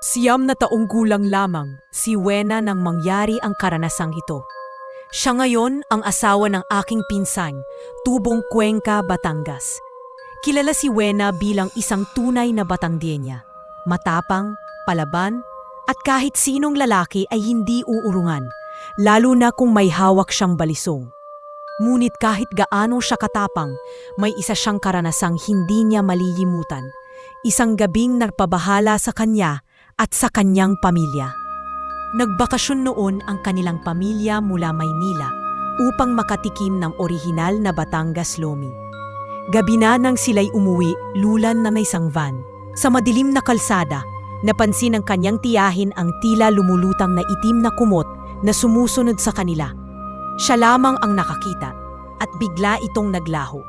Siyam na taong gulang lamang si Wena nang mangyari ang karanasang ito. Siya ngayon ang asawa ng aking pinsan, Tubong Cuenca, Batangas. Kilala si Wena bilang isang tunay na Batandienya. Matapang, palaban, at kahit sinong lalaki ay hindi uurungan, lalo na kung may hawak siyang balisong. Ngunit kahit gaano siya katapang, may isa siyang karanasang hindi niya malilimutan. Isang gabing nagpabahala sa kanya at sa kanyang pamilya. Nagbakasyon noon ang kanilang pamilya mula Maynila upang makatikim ng orihinal na Batangas Lomi. Gabi na nang sila'y umuwi, lulan na may sangvan. Sa madilim na kalsada, napansin ng kanyang tiyahin ang tila lumulutang na itim na kumot na sumusunod sa kanila. Siya lamang ang nakakita at bigla itong naglaho.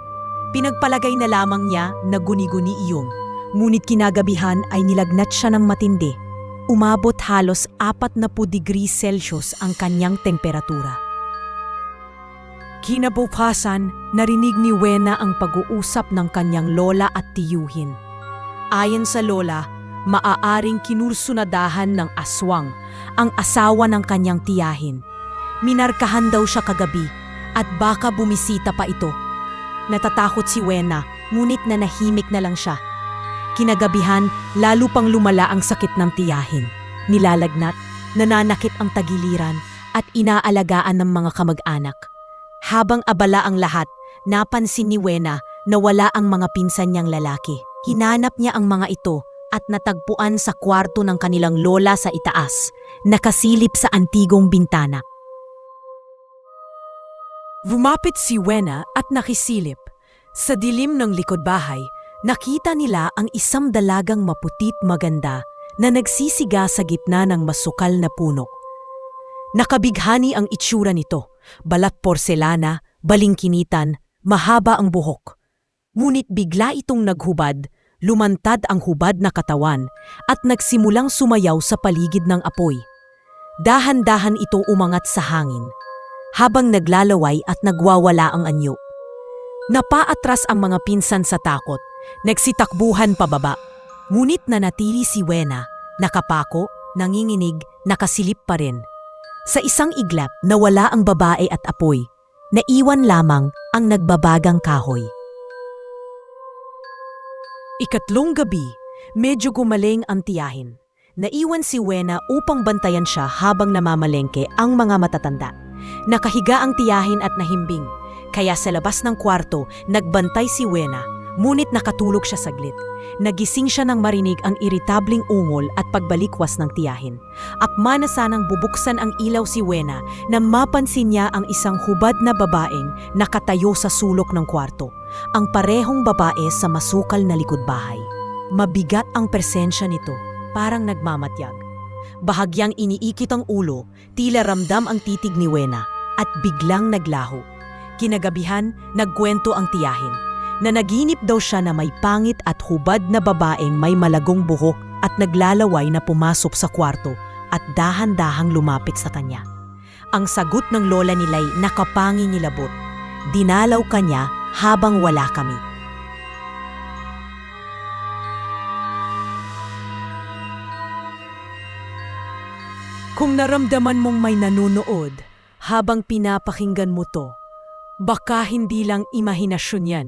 Pinagpalagay na lamang niya na guni-guni iyong, ngunit kinagabihan ay nilagnat siya ng matindi. Umabot halos 40 degrees Celsius ang kanyang temperatura. Kinabukasan, narinig ni Wena ang pag-uusap ng kanyang lola at tiyuhin. Ayon sa lola, maaaring kinursunadahan ng aswang ang asawa ng kanyang tiyahin. Minarkahan daw siya kagabi at baka bumisita pa ito. Natatakot si Wena, ngunit nanahimik na lang siya. Kinagabihan, lalo pang lumala ang sakit ng tiyahin. Nilalagnat, nananakit ang tagiliran at inaalagaan ng mga kamag-anak. Habang abala ang lahat, napansin ni Wena na wala ang mga pinsan niyang lalaki. Hinanap niya ang mga ito at natagpuan sa kwarto ng kanilang lola sa itaas, nakasilip sa antigong bintana. Lumapit si Wena at nakisilip. Sa dilim ng likod bahay, nakita nila ang isang dalagang maputit maganda na nagsisiga sa gitna ng masukal na puno. Nakabighani ang itsura nito, balat porselana, balingkinitan, mahaba ang buhok. Ngunit bigla itong naghubad, lumantad ang hubad na katawan at nagsimulang sumayaw sa paligid ng apoy. Dahan-dahan itong umangat sa hangin, habang naglalaway at nagwawala ang anyo. Napaatras ang mga pinsan sa takot, nagsitakbuhan pababa. Ngunit nanatili si Wena, nakapako, nanginginig, nakasilip pa rin. Sa isang iglap, nawala ang babae at apoy. Naiwan lamang ang nagbabagang kahoy. Ikatlong gabi, medyo gumaling ang tiyahin. Naiwan si Wena upang bantayan siya habang namamalengke ang mga matatanda. Nakahiga ang tiyahin at nahimbing, kaya sa labas ng kwarto, nagbantay si Wena, ngunit nakatulog siya saglit. Nagising siya nang marinig ang iritabling ungol at pagbalikwas ng tiyahin. Akma na sanang bubuksan ang ilaw si Wena na mapansin niya ang isang hubad na babaeng nakatayo sa sulok ng kwarto. Ang parehong babae sa masukal na likod bahay. Mabigat ang presensya nito, parang nagmamatyag. Bahagyang iniikit ang ulo, tila ramdam ang titig ni Wena at biglang naglaho. Kinagabihan, nagkwento ang tiyahin na naginip daw siya na may pangit at hubad na babaeng may malagong buhok at naglalaway na pumasok sa kwarto at dahan-dahang lumapit sa kanya. Ang sagot ng lola nila'y nakapangi nilabot. Dinalaw kanya habang wala kami. Kung naramdaman mong may nanonood habang pinapakinggan mo to, baka hindi lang imahinasyon yan.